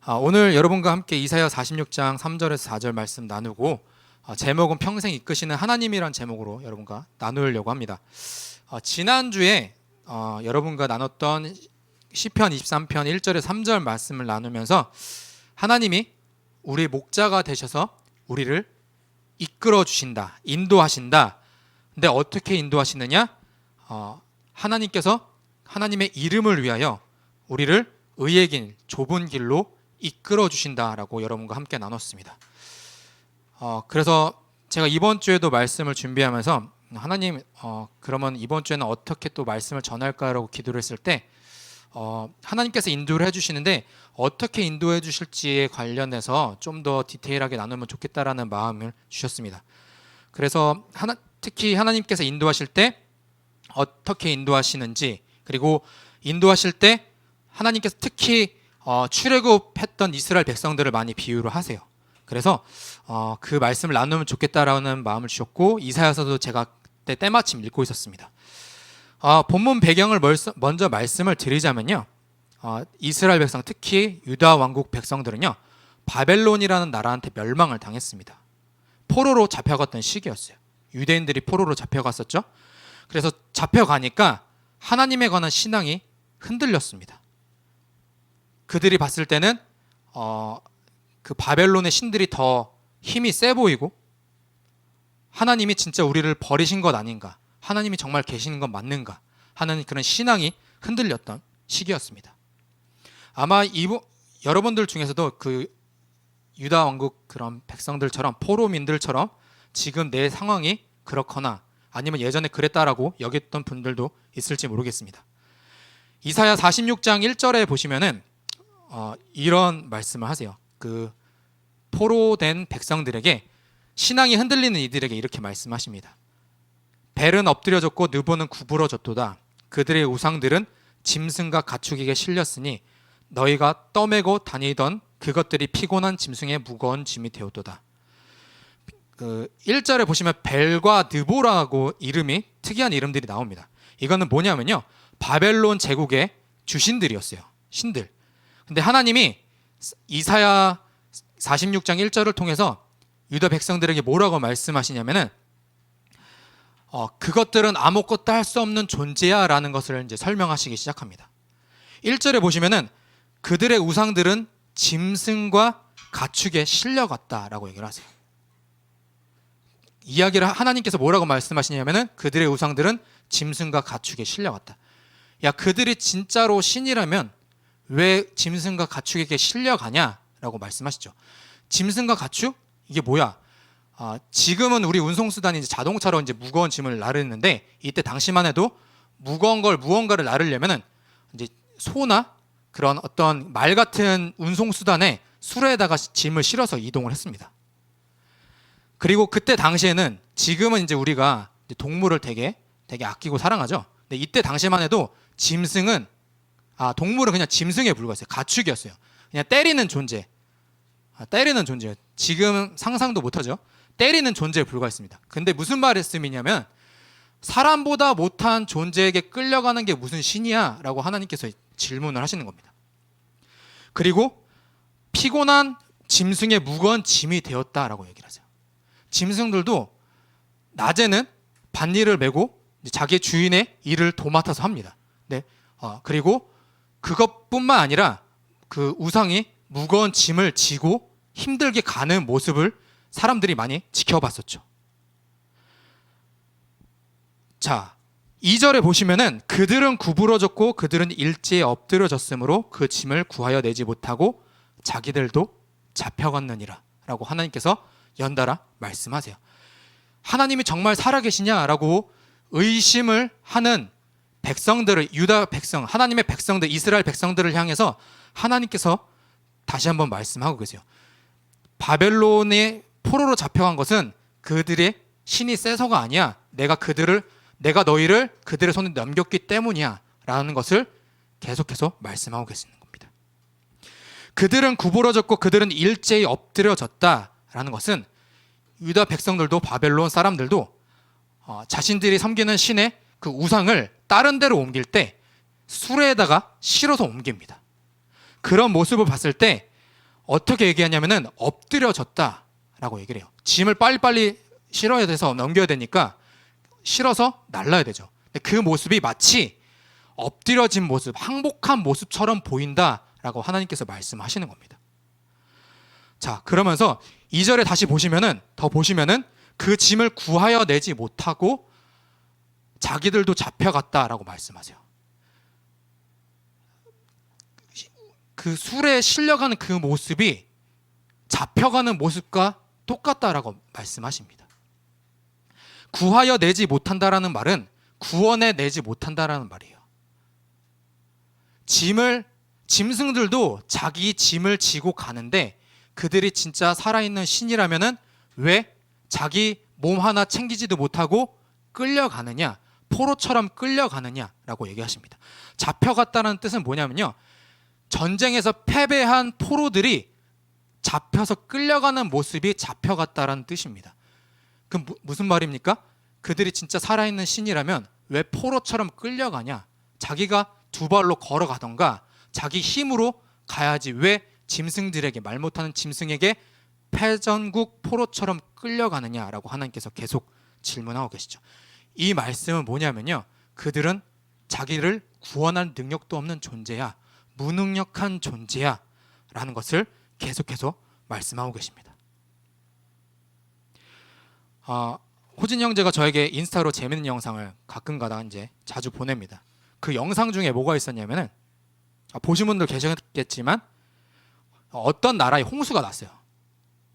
아, 오늘 여러분과 함께 이사야 46장 3절에서 4절 말씀 나누고 아, 제목은 평생 이끄시는 하나님이란 제목으로 여러분과 나누려고 합니다. 아, 지난주에 어, 여러분과 나눴던 시편 23편 1절에 3절 말씀을 나누면서 하나님이 우리 목자가 되셔서 우리를 이끌어 주신다, 인도하신다. 근데 어떻게 인도하시느냐? 어, 하나님께서 하나님의 이름을 위하여 우리를 의의 길, 좁은 길로 이끌어 주신다라고 여러분과 함께 나눴습니다. 어, 그래서 제가 이번 주에도 말씀을 준비하면서 하나님 어, 그러면 이번 주에는 어떻게 또 말씀을 전할까라고 기도를 했을 때 어, 하나님께서 인도를 해주시는데 어떻게 인도해 주실지에 관련해서 좀 더 디테일하게 나누면 좋겠다라는 마음을 주셨습니다. 그래서 하나, 특히 하나님께서 인도하실 때 어떻게 인도하시는지 그리고 인도하실 때 하나님께서 특히 어, 출애굽했던 이스라엘 백성들을 많이 비유를 하세요. 그래서 어, 그 말씀을 나누면 좋겠다라는 마음을 주셨고 이사야서도 제가 그때 때마침 읽고 있었습니다. 어, 본문 배경을 멀서- 먼저 말씀을 드리자면요, 어, 이스라엘 백성 특히 유다 왕국 백성들은요 바벨론이라는 나라한테 멸망을 당했습니다. 포로로 잡혀갔던 시기였어요. 유대인들이 포로로 잡혀갔었죠. 그래서 잡혀가니까 하나님에 관한 신앙이 흔들렸습니다. 그들이 봤을 때는 어, 그 바벨론의 신들이 더 힘이 세 보이고 하나님이 진짜 우리를 버리신 것 아닌가? 하나님이 정말 계시는 건 맞는가? 하는 그런 신앙이 흔들렸던 시기였습니다. 아마 이 여러분들 중에서도 그 유다 왕국 그런 백성들처럼 포로민들처럼 지금 내 상황이 그렇거나 아니면 예전에 그랬다라고 여겼던 분들도 있을지 모르겠습니다. 이사야 46장 1절에 보시면은 어, 이런 말씀을 하세요. 그 포로된 백성들에게 신앙이 흔들리는 이들에게 이렇게 말씀하십니다. 벨은 엎드려졌고 느보는 구부러졌도다. 그들의 우상들은 짐승과 가축에게 실렸으니 너희가 떠매고 다니던 그것들이 피곤한 짐승의 무거운 짐이 되었도다. 그 1절에 보시면 벨과 느보라고 이름이 특이한 이름들이 나옵니다. 이거는 뭐냐면요. 바벨론 제국의 주신들이었어요. 신들. 근데 하나님이 이사야 46장 1절을 통해서 유다 백성들에게 뭐라고 말씀하시냐면은 어, 그것들은 아무것도 할 수 없는 존재야라는 것을 이제 설명하시기 시작합니다. 1절에 보시면은 그들의 우상들은 짐승과 가축에 실려갔다라고 얘기를 하세요. 이야기를 하나님께서 뭐라고 말씀하시냐면은 그들의 우상들은 짐승과 가축에 실려갔다. 야 그들이 진짜로 신이라면 왜 짐승과 가축에게 실려가냐라고 말씀하시죠. 짐승과 가축 이게 뭐야? 아, 지금은 우리 운송 수단이 이제 자동차로 이제 무거운 짐을 나르는데 이때 당시만 해도 무거운 걸 무언가를 나르려면은 이제 소나 그런 어떤 말 같은 운송 수단에 수레에다가 짐을 실어서 이동을 했습니다. 그리고 그때 당시에는 지금은 이제 우리가 이제 동물을 되게 되게 아끼고 사랑하죠. 근데 이때 당시만 해도 짐승은 아 동물은 그냥 짐승에 불과했어요. 가축이었어요. 그냥 때리는 존재. 아, 때리는 존재. 지금 상상도 못하죠. 때리는 존재에 불과했습니다. 근데 무슨 말씀이냐면 사람보다 못한 존재에게 끌려가는 게 무슨 신이야 라고 하나님께서 질문을 하시는 겁니다. 그리고 피곤한 짐승의 무거운 짐이 되었다라고 얘기를 하세요. 짐승들도 낮에는 밭일을 메고 자기 주인의 일을 도맡아서 합니다. 네. 어, 그리고 그것뿐만 아니라 그 우상이 무거운 짐을 지고 힘들게 가는 모습을 사람들이 많이 지켜봤었죠. 자, 2절에 보시면은 그들은 구부러졌고 그들은 일제에 엎드려졌으므로 그 짐을 구하여 내지 못하고 자기들도 잡혀갔느니라 라고 하나님께서 연달아 말씀하세요. 하나님이 정말 살아계시냐라고 의심을 하는 백성들을 유다 백성 하나님의 백성들 이스라엘 백성들을 향해서 하나님께서 다시 한번 말씀하고 계세요. 바벨론의 포로로 잡혀간 것은 그들의 신이 세서가 아니야. 내가 그들을 내가 너희를 그들의 손에 넘겼기 때문이야라는 것을 계속해서 말씀하고 계시는 겁니다. 그들은 구부러졌고 그들은 일제히 엎드려졌다라는 것은 유다 백성들도 바벨론 사람들도 어, 자신들이 섬기는 신의 그 우상을 다른 데로 옮길 때 수레에다가 실어서 옮깁니다. 그런 모습을 봤을 때 어떻게 얘기하냐면은 엎드려졌다라고 얘기를 해요. 짐을 빨리빨리 실어야 돼서 넘겨야 되니까 실어서 날라야 되죠. 그 모습이 마치 엎드려진 모습, 항복한 모습처럼 보인다라고 하나님께서 말씀하시는 겁니다. 자, 그러면서 2절에 다시 보시면은 더 보시면은 그 짐을 구하여 내지 못하고 자기들도 잡혀갔다라고 말씀하세요. 그 술에 실려가는 그 모습이 잡혀가는 모습과 똑같다라고 말씀하십니다. 구하여 내지 못한다라는 말은 구원해 내지 못한다라는 말이에요. 짐을 짐승들도 자기 짐을 지고 가는데 그들이 진짜 살아있는 신이라면은 왜 자기 몸 하나 챙기지도 못하고 끌려가느냐 포로처럼 끌려가느냐라고 얘기하십니다. 잡혀갔다는 뜻은 뭐냐면요 전쟁에서 패배한 포로들이 잡혀서 끌려가는 모습이 잡혀갔다라는 뜻입니다. 그 무, 무슨 말입니까? 그들이 진짜 살아있는 신이라면 왜 포로처럼 끌려가냐? 자기가 두 발로 걸어가던가 자기 힘으로 가야지 왜 짐승들에게 말 못하는 짐승에게 패전국 포로처럼 끌려가느냐라고 하나님께서 계속 질문하고 계시죠. 이 말씀은 뭐냐면요. 그들은 자기를 구원할 능력도 없는 존재야. 무능력한 존재야. 라는 것을 계속해서 말씀하고 계십니다. 아, 호진 형제가 저에게 인스타로 재밌는 영상을 가끔가다 이제 자주 보냅니다. 그 영상 중에 뭐가 있었냐면은 아, 보신 분들 계셨겠지만 어떤 나라에 홍수가 났어요.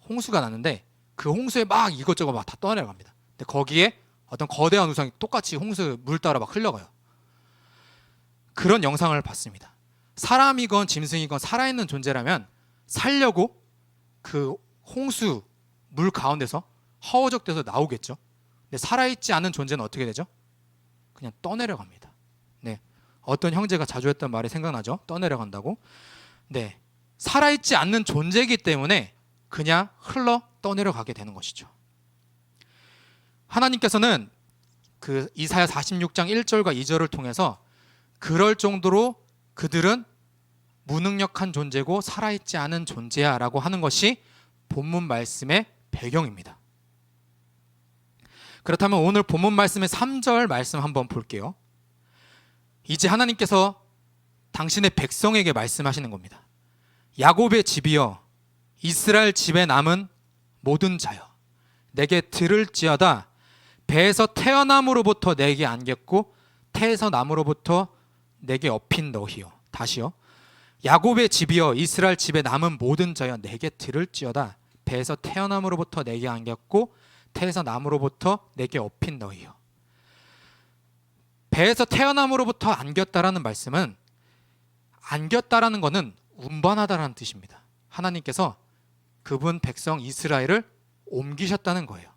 홍수가 났는데 그 홍수에 막 이것저것 막 다 떠내려갑니다. 근데 거기에 어떤 거대한 우상이 똑같이 홍수 물 따라 막 흘러가요. 그런 영상을 봤습니다. 사람이건 짐승이건 살아있는 존재라면 살려고 그 홍수 물 가운데서 허우적대서 나오겠죠. 근데 살아있지 않은 존재는 어떻게 되죠? 그냥 떠내려갑니다. 네. 어떤 형제가 자주 했던 말이 생각나죠? 떠내려간다고. 네. 살아있지 않는 존재이기 때문에 그냥 흘러 떠내려가게 되는 것이죠. 하나님께서는 그 이사야 46장 1절과 2절을 통해서 그럴 정도로 그들은 무능력한 존재고 살아있지 않은 존재야라고 하는 것이 본문 말씀의 배경입니다. 그렇다면 오늘 본문 말씀의 3절 말씀 한번 볼게요. 이제 하나님께서 당신의 백성에게 말씀하시는 겁니다. 야곱의 집이여 이스라엘 집에 남은 모든 자여 내게 들을지어다 배에서 태어남으로부터 내게 안겼고 태에서 남으로부터 내게 업힌 너희여 다시요 야곱의 집이여 이스라엘 집에 남은 모든 자여 내게 들을지어다 배에서 태어남으로부터 내게 안겼고 태에서 남으로부터 내게 업힌 너희여 배에서 태어남으로부터 안겼다라는 말씀은 안겼다라는 것은 운반하다라는 뜻입니다. 하나님께서 그분 백성 이스라엘을 옮기셨다는 거예요.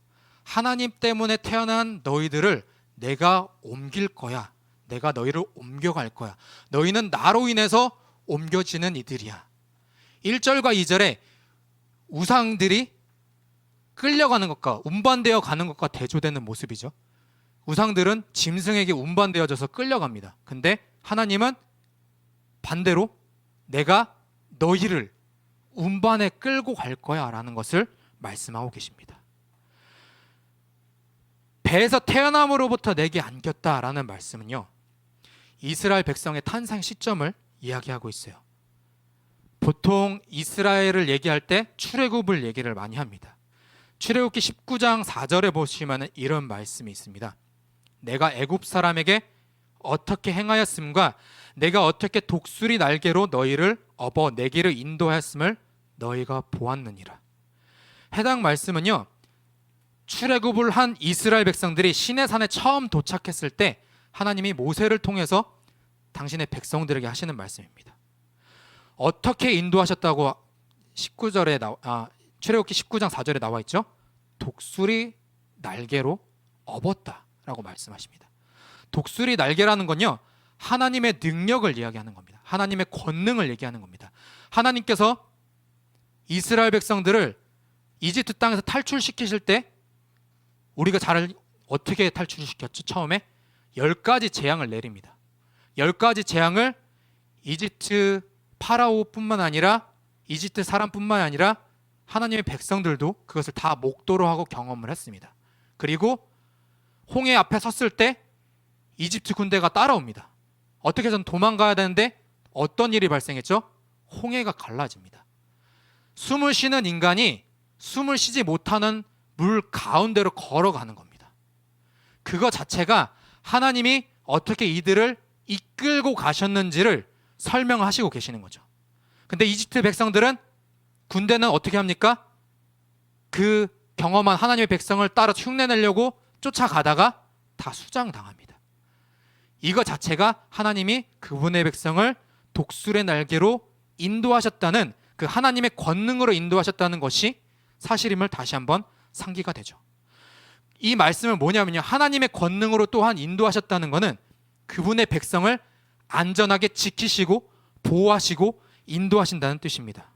하나님 때문에 태어난 너희들을 내가 옮길 거야. 내가 너희를 옮겨갈 거야. 너희는 나로 인해서 옮겨지는 이들이야. 1절과 2절에 우상들이 끌려가는 것과 운반되어 가는 것과 대조되는 모습이죠. 우상들은 짐승에게 운반되어져서 끌려갑니다. 근데 하나님은 반대로 내가 너희를 운반에 끌고 갈 거야 라는 것을 말씀하고 계십니다. 배에서 태어남으로부터 내게 안겼다라는 말씀은요. 이스라엘 백성의 탄생 시점을 이야기하고 있어요. 보통 이스라엘을 얘기할 때 출애굽을 얘기를 많이 합니다. 출애굽기 19장 4절에 보시면 이런 말씀이 있습니다. 내가 애굽 사람에게 어떻게 행하였음과 내가 어떻게 독수리 날개로 너희를 업어 내기를 인도하였음을 너희가 보았느니라. 해당 말씀은요. 출애굽을 한 이스라엘 백성들이 시내 산에 처음 도착했을 때 하나님이 모세를 통해서 당신의 백성들에게 하시는 말씀입니다. 어떻게 인도하셨다고 19절에 나 아, 출애굽기 19장 4절에 나와 있죠? 독수리 날개로 업었다라고 말씀하십니다. 독수리 날개라는 건요. 하나님의 능력을 이야기하는 겁니다. 하나님의 권능을 얘기하는 겁니다. 하나님께서 이스라엘 백성들을 이집트 땅에서 탈출시키실 때 우리가 잘 어떻게 탈출시켰죠? 처음에 열 가지 재앙을 내립니다. 열 가지 재앙을 이집트 파라오뿐만 아니라 이집트 사람뿐만 아니라 하나님의 백성들도 그것을 다 목도로 하고 경험을 했습니다. 그리고 홍해 앞에 섰을 때 이집트 군대가 따라옵니다. 어떻게 해서는 도망가야 되는데 어떤 일이 발생했죠? 홍해가 갈라집니다. 숨을 쉬는 인간이 숨을 쉬지 못하는 물 가운데로 걸어가는 겁니다. 그거 자체가 하나님이 어떻게 이들을 이끌고 가셨는지를 설명하시고 계시는 거죠. 근데 이집트 백성들은 군대는 어떻게 합니까? 그 경험한 하나님의 백성을 따라 흉내내려고 쫓아가다가 다 수장당합니다. 이거 자체가 하나님이 그분의 백성을 독수리의 날개로 인도하셨다는 그 하나님의 권능으로 인도하셨다는 것이 사실임을 다시 한번 상기가 되죠. 이 말씀은 뭐냐면요. 하나님의 권능으로 또한 인도하셨다는 것은 그분의 백성을 안전하게 지키시고 보호하시고 인도하신다는 뜻입니다.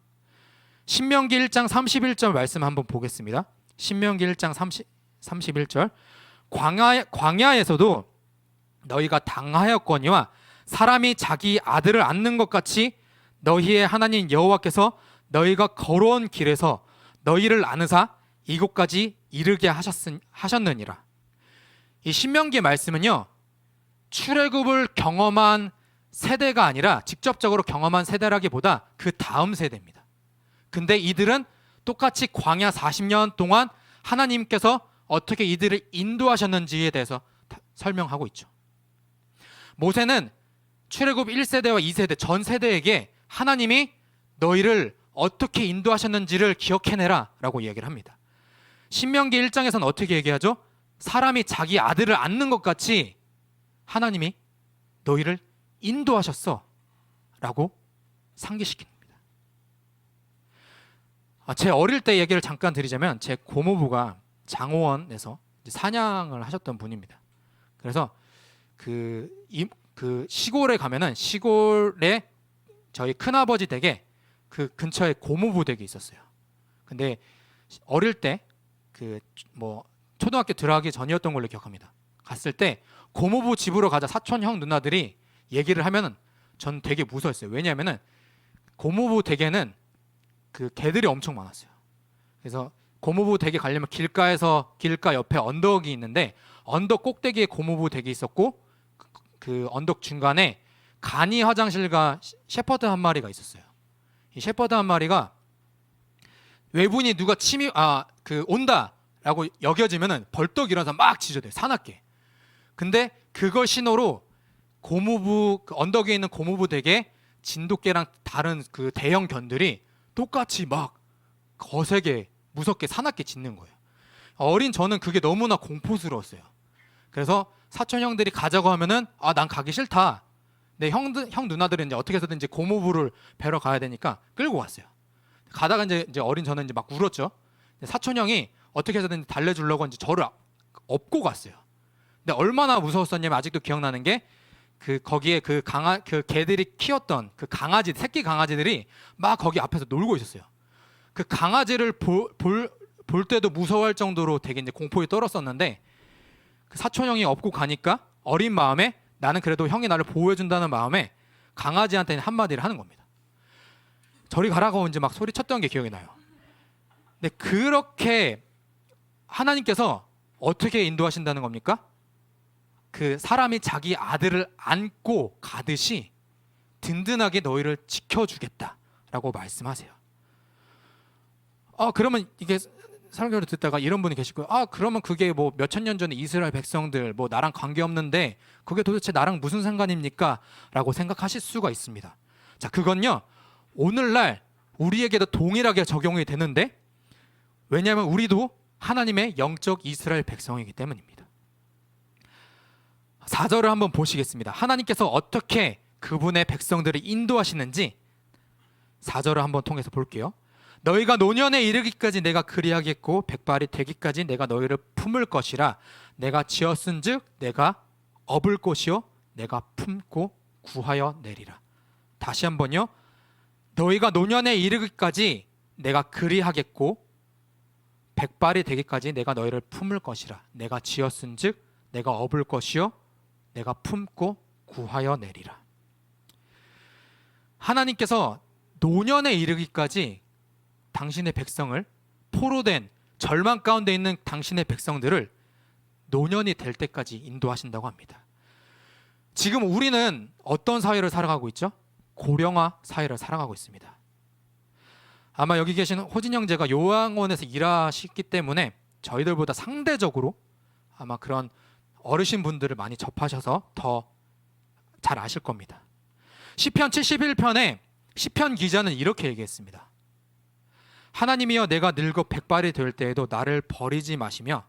신명기 1장 31절 말씀 한번 보겠습니다. 신명기 1장 30, 31절 광야, 광야에서도 너희가 당하였거니와 사람이 자기 아들을 안는 것 같이 너희의 하나님 여호와께서 너희가 걸어온 길에서 너희를 안으사 이곳까지 이르게 하셨은, 하셨느니라. 이 신명기 말씀은요. 출애굽을 경험한 세대가 아니라 직접적으로 경험한 세대라기보다 그 다음 세대입니다. 근데 이들은 똑같이 광야 40년 동안 하나님께서 어떻게 이들을 인도하셨는지에 대해서 다- 설명하고 있죠. 모세는 출애굽 1세대와 2세대 전 세대에게 하나님이 너희를 어떻게 인도하셨는지를 기억해내라라고 이야기를 합니다. 신명기 1장에서는 어떻게 얘기하죠? 사람이 자기 아들을 안는 것 같이 하나님이 너희를 인도하셨어 라고 상기시킵니다. 아, 제 어릴 때 얘기를 잠깐 드리자면 제 고모부가 장호원에서 사냥을 하셨던 분입니다. 그래서 그, 이, 그 시골에 가면은 시골에 저희 큰아버지 댁에 그 근처에 고모부 댁이 있었어요. 근데 어릴 때 그 뭐 초등학교 들어가기 전이었던 걸로 기억합니다. 갔을 때 고모부 집으로 가자 사촌 형 누나들이 얘기를 하면은 전 되게 무서웠어요. 왜냐하면은 고모부 댁에는 그 개들이 엄청 많았어요. 그래서 고모부 댁에 가려면 길가에서 길가 옆에 언덕이 있는데 언덕 꼭대기에 고모부 댁이 있었고 그, 그 언덕 중간에 간이 화장실과 시- 셰퍼드 한 마리가 있었어요. 이 셰퍼드 한 마리가 외분이 누가 침입 아 그 온다라고 여겨지면은 벌떡 일어나서 막 짖어대요 사납게. 근데 그걸 신호로 고무부 그 언덕 위에 있는 고무부 댁에 진돗개랑 다른 그 대형 견들이 똑같이 막 거세게 무섭게 사납게 짖는 거예요. 어린 저는 그게 너무나 공포스러웠어요. 그래서 사촌 형들이 가자고 하면은 아 난 가기 싫다. 내 형들 형 누나들은 이제 어떻게 해서든 이제 고모부를 뵈러 가야 되니까 끌고 왔어요. 가다가 이제, 이제 어린 저는 이제 막 울었죠. 사촌 형이 어떻게 해서든 달래주려고 이제 저를 업고 갔어요. 근데 얼마나 무서웠었냐면 아직도 기억나는 게 그 거기에 그 강아 그 개들이 키웠던 그 강아지 새끼 강아지들이 막 거기 앞에서 놀고 있었어요. 그 강아지를 볼 볼 볼 때도 무서워할 정도로 되게 이제 공포에 떨었었는데 그 사촌 형이 업고 가니까 어린 마음에 나는 그래도 형이 나를 보호해 준다는 마음에 강아지한테는 한마디를 하는 겁니다. 저리 가라고 이제 막 소리쳤던 게 기억이 나요. 근데 그렇게 하나님께서 어떻게 인도하신다는 겁니까? 그 사람이 자기 아들을 안고 가듯이 든든하게 너희를 지켜주겠다라고 말씀하세요. 아 그러면 이게 설교를 듣다가 이런 분이 계시고 아 그러면 그게 뭐 몇천 년 전에 이스라엘 백성들 뭐 나랑 관계 없는데 그게 도대체 나랑 무슨 상관입니까?라고 생각하실 수가 있습니다. 자 그건요 오늘날 우리에게도 동일하게 적용이 되는데 왜냐하면 우리도 하나님의 영적 이스라엘 백성이기 때문입니다. 4절을 한번 보시겠습니다. 하나님께서 어떻게 그분의 백성들을 인도하시는지 4절을 한번 통해서 볼게요. 너희가 노년에 이르기까지 내가 그리하겠고 백발이 되기까지 내가 너희를 품을 것이라 내가 지었은즉 내가 업을 것이요 내가 품고 구하여 내리라. 다시 한번요. 너희가 노년에 이르기까지 내가 그리하겠고 백발이 되기까지 내가 너희를 품을 것이라 내가 지었은즉 내가 업을 것이요 내가 품고 구하여 내리라. 하나님께서 노년에 이르기까지 당신의 백성을 포로된 절망 가운데 있는 당신의 백성들을 노년이 될 때까지 인도하신다고 합니다. 지금 우리는 어떤 사회를 살아가고 있죠? 고령화 사회를 살아가고 있습니다. 아마 여기 계신 호진 형제가 요양원에서 일하시기 때문에 저희들보다 상대적으로 아마 그런 어르신 분들을 많이 접하셔서 더 잘 아실 겁니다. 시편 71편에 시편 기자는 이렇게 얘기했습니다. 하나님이여 내가 늙어 백발이 될 때에도 나를 버리지 마시며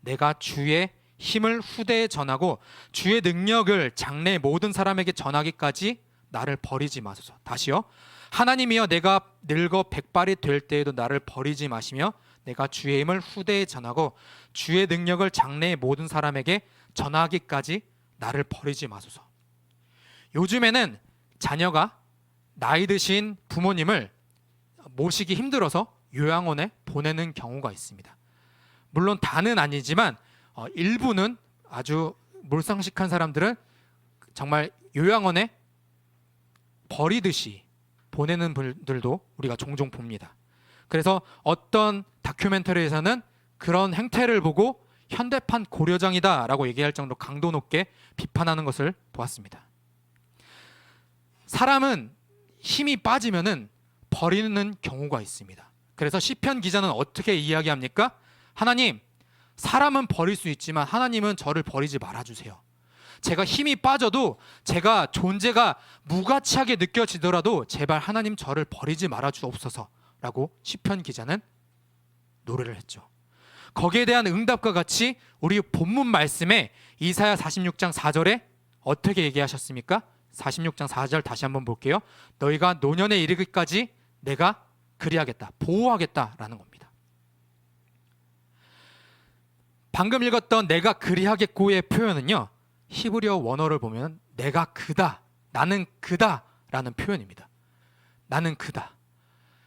내가 주의 힘을 후대에 전하고 주의 능력을 장래 모든 사람에게 전하기까지 나를 버리지 마소서. 다시요. 하나님이여 내가 늙어 백발이 될 때에도 나를 버리지 마시며 내가 주의 힘을 후대에 전하고 주의 능력을 장래의 모든 사람에게 전하기까지 나를 버리지 마소서. 요즘에는 자녀가 나이 드신 부모님을 모시기 힘들어서 요양원에 보내는 경우가 있습니다. 물론 다는 아니지만 어, 일부는 아주 몰상식한 사람들은 정말 요양원에 버리듯이 보내는 분들도 우리가 종종 봅니다. 그래서 어떤 다큐멘터리에서는 그런 행태를 보고 현대판 고려장이다라고 얘기할 정도로 강도 높게 비판하는 것을 보았습니다. 사람은 힘이 빠지면은 버리는 경우가 있습니다. 그래서 시편 기자는 어떻게 이야기합니까? 하나님, 사람은 버릴 수 있지만 하나님은 저를 버리지 말아 주세요. 제가 힘이 빠져도 제가 존재가 무가치하게 느껴지더라도 제발 하나님 저를 버리지 말아 주옵소서라고 시편 기자는 노래를 했죠. 거기에 대한 응답과 같이 우리 본문 말씀에 이사야 46장 4절에 어떻게 얘기하셨습니까? 46장 4절 다시 한번 볼게요. 너희가 노년에 이르기까지 내가 그리하겠다. 보호하겠다라는 겁니다. 방금 읽었던 내가 그리하겠고의 표현은요. 히브리어 원어를 보면 내가 그다. 나는 그다라는 표현입니다. 나는 그다.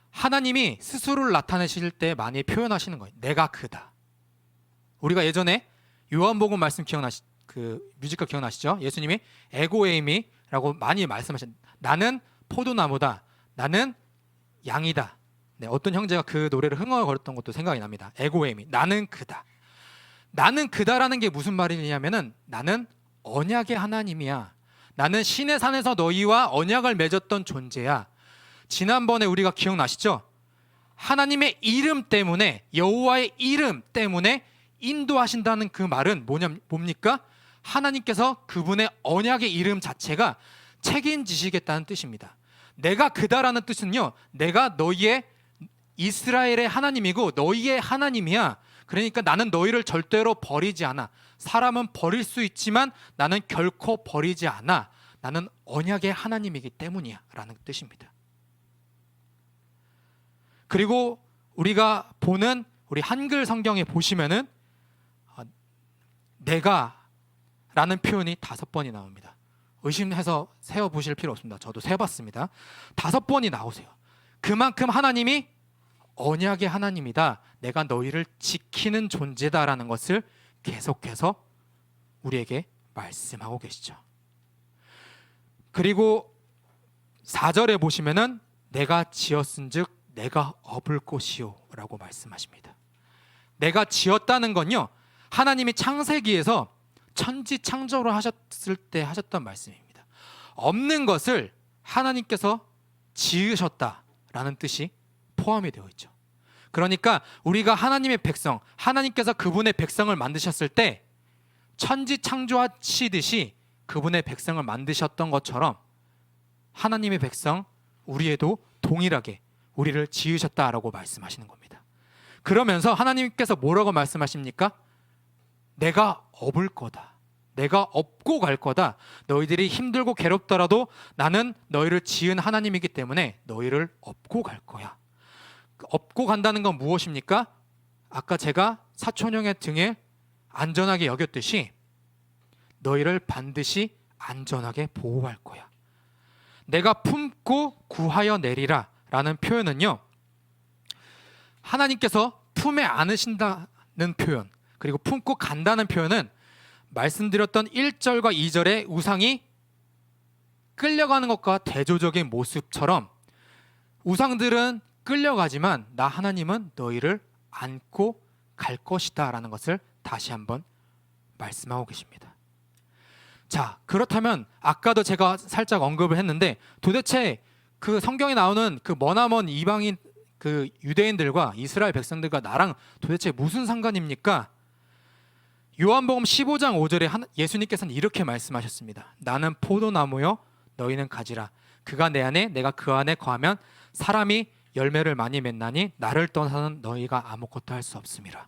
하나님이 스스로를 나타내실 때 많이 표현하시는 거예요. 내가 그다. 우리가 예전에 요한복음 말씀 기억나시 그 뮤지컬 기억나시죠? 예수님이 에고에이미라고 많이 말씀하신 나는 포도나무다. 나는 양이다. 네, 어떤 형제가 그 노래를 흥얼거렸던 것도 생각이 납니다. 에고에이미. 나는 그다. 나는 그다라는 게 무슨 말이냐면은 나는 언약의 하나님이야. 나는 신의 산에서 너희와 언약을 맺었던 존재야. 지난번에 우리가 기억나시죠? 하나님의 이름 때문에 여호와의 이름 때문에 인도하신다는 그 말은 뭐냐 뭡니까? 하나님께서 그분의 언약의 이름 자체가 책임지시겠다는 뜻입니다. 내가 그다라는 뜻은요. 내가 너희의 이스라엘의 하나님이고 너희의 하나님이야. 그러니까 나는 너희를 절대로 버리지 않아. 사람은 버릴 수 있지만 나는 결코 버리지 않아. 나는 언약의 하나님이기 때문이야 라는 뜻입니다. 그리고 우리가 보는 우리 한글 성경에 보시면은 어, 내가 라는 표현이 다섯 번이 나옵니다. 의심해서 세어 보실 필요 없습니다. 저도 세 봤습니다. 다섯 번이 나오세요. 그만큼 하나님이 언약의 하나님이다. 내가 너희를 지키는 존재다라는 것을 계속해서 우리에게 말씀하고 계시죠. 그리고 4절에 보시면은 내가 지었은즉 내가 업을 곳이요라고 말씀하십니다. 내가 지었다는 건요. 하나님이 창세기에서 천지 창조를 하셨을 때 하셨던 말씀입니다. 없는 것을 하나님께서 지으셨다라는 뜻이 포함이 되어 있죠. 그러니까 우리가 하나님의 백성, 하나님께서 그분의 백성을 만드셨을 때 천지 창조하시듯이 그분의 백성을 만드셨던 것처럼 하나님의 백성 우리에도 동일하게 우리를 지으셨다라고 말씀하시는 겁니다. 그러면서 하나님께서 뭐라고 말씀하십니까? 내가 업을 거다. 내가 업고 갈 거다. 너희들이 힘들고 괴롭더라도 나는 너희를 지은 하나님이기 때문에 너희를 업고 갈 거야. 업고 간다는 건 무엇입니까? 아까 제가 사촌형의 등에 안전하게 여겼듯이 너희를 반드시 안전하게 보호할 거야. 내가 품고 구하여 내리라 라는 표현은요. 하나님께서 품에 안으신다는 표현 그리고 품고 간다는 표현은 말씀드렸던 1절과 2절의 우상이 끌려가는 것과 대조적인 모습처럼 우상들은 끌려가지만 나 하나님은 너희를 안고 갈 것이다 라는 것을 다시 한번 말씀하고 계십니다. 자, 그렇다면 아까도 제가 살짝 언급을 했는데 도대체 그 성경에 나오는 그 머나먼 이방인 그 유대인들과 이스라엘 백성들과 나랑 도대체 무슨 상관입니까? 요한복음 15장 5절에 예수님께서는 이렇게 말씀하셨습니다. 나는 포도나무요 너희는 가지라. 그가 내 안에 내가 그 안에 거하면 사람이 열매를 많이 맺나니 나를 떠나서는 너희가 아무것도 할 수 없음이라.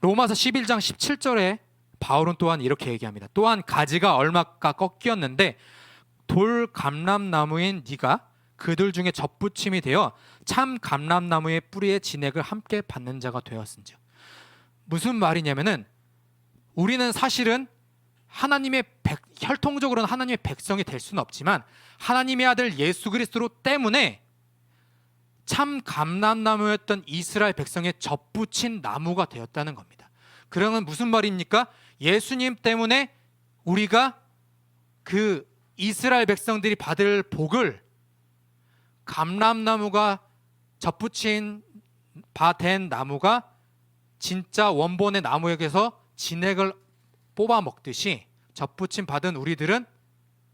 로마서 11장 17절에 바울은 또한 이렇게 얘기합니다. 또한 가지가 얼마가 꺾였는데 돌 감람나무인 네가 그들 중에 접붙임이 되어 참 감람나무의 뿌리의 진액을 함께 받는 자가 되었은지 무슨 말이냐면은 우리는 사실은 하나님의 백, 혈통적으로는 하나님의 백성이 될 수는 없지만 하나님의 아들 예수 그리스도 때문에 참 감람나무였던 이스라엘 백성의 접붙인 나무가 되었다는 겁니다. 그러면 무슨 말입니까? 예수님 때문에 우리가 그 이스라엘 백성들이 받을 복을 감람나무가 접붙인 바 된 나무가 진짜 원본의 나무에게서 진액을 뽑아 먹듯이 접붙임 받은 우리들은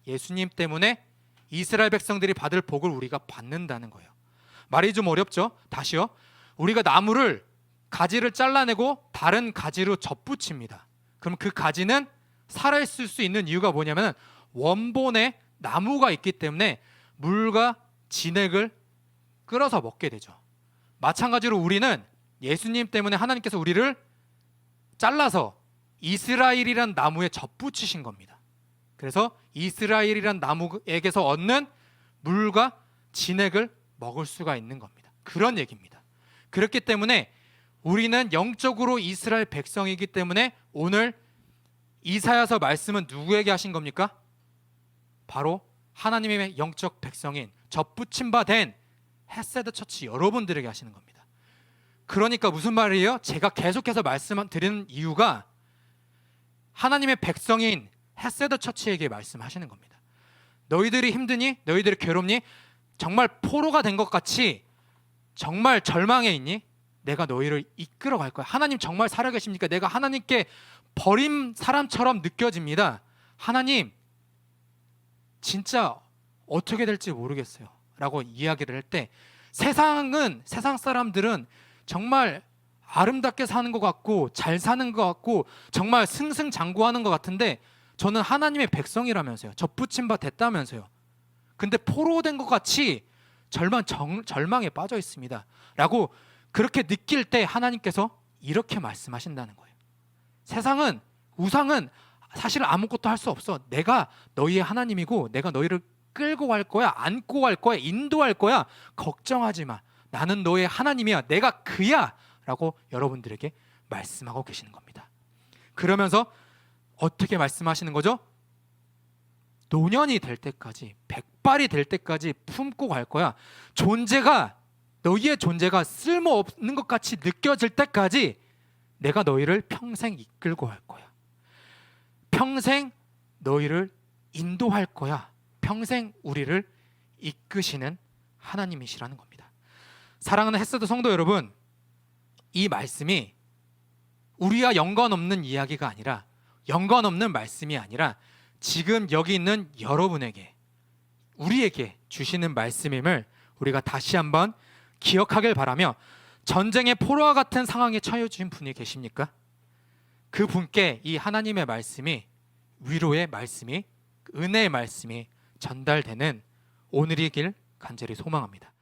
예수님 때문에 이스라엘 백성들이 받을 복을 우리가 받는다는 거예요. 말이 좀 어렵죠? 다시요. 우리가 나무를 가지를 잘라내고 다른 가지로 접붙입니다. 그럼 그 가지는 살아 있을 수 있는 이유가 뭐냐면 원본에 나무가 있기 때문에 물과 진액을 끌어서 먹게 되죠. 마찬가지로 우리는 예수님 때문에 하나님께서 우리를 잘라서 이스라엘이란 나무에 접붙이신 겁니다. 그래서 이스라엘이란 나무에게서 얻는 물과 진액을 먹을 수가 있는 겁니다. 그런 얘기입니다. 그렇기 때문에 우리는 영적으로 이스라엘 백성이기 때문에 오늘 이사야서 말씀은 누구에게 하신 겁니까? 바로 하나님의 영적 백성인 접붙임 바된 헤세드 처치 여러분들에게 하시는 겁니다. 그러니까 무슨 말이에요? 제가 계속해서 말씀 드리는 이유가 하나님의 백성인 헤세드 처치에게 말씀하시는 겁니다. 너희들이 힘드니? 너희들이 괴롭니? 정말 포로가 된 것 같이 정말 절망에 있니? 내가 너희를 이끌어 갈 거야. 하나님 정말 살아계십니까? 내가 하나님께 버림 사람처럼 느껴집니다. 하나님 진짜 어떻게 될지 모르겠어요. 라고 이야기를 할 때 세상은 세상 사람들은 정말 아름답게 사는 것 같고 잘 사는 것 같고 정말 승승장구하는 것 같은데 저는 하나님의 백성이라면서요. 접붙임 바 됐다면서요. 근데 포로된 것 같이 절망 정, 절망에 빠져 있습니다. 라고 그렇게 느낄 때 하나님께서 이렇게 말씀하신다는 거예요. 세상은 우상은 사실 아무것도 할 수 없어. 내가 너희의 하나님이고 내가 너희를 끌고 갈 거야, 안고 갈 거야, 인도할 거야. 걱정하지 마. 나는 너의 하나님이야. 내가 그야라고 여러분들에게 말씀하고 계시는 겁니다. 그러면서 어떻게 말씀하시는 거죠? 노년이 될 때까지, 백발이 될 때까지 품고 갈 거야. 존재가 너희의 존재가 쓸모 없는 것 같이 느껴질 때까지 내가 너희를 평생 이끌고 갈 거야. 평생 너희를 인도할 거야. 평생 우리를 이끄시는 하나님이시라는 겁니다. 사랑하는 햇서드 성도 여러분, 이 말씀이 우리와 연관 없는 이야기가 아니라 연관 없는 말씀이 아니라 지금 여기 있는 여러분에게 우리에게 주시는 말씀임을 우리가 다시 한번 기억하길 바라며 전쟁의 포로와 같은 상황에 처해 주신 분이 계십니까? 그 분께 이 하나님의 말씀이 위로의 말씀이 은혜의 말씀이 전달되는 오늘이길 간절히 소망합니다.